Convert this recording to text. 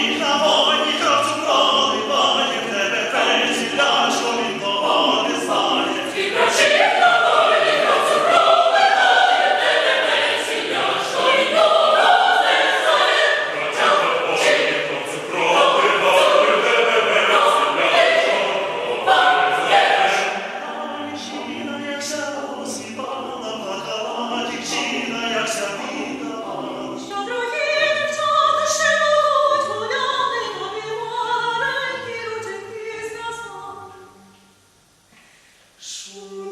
Україна, воля. Sure.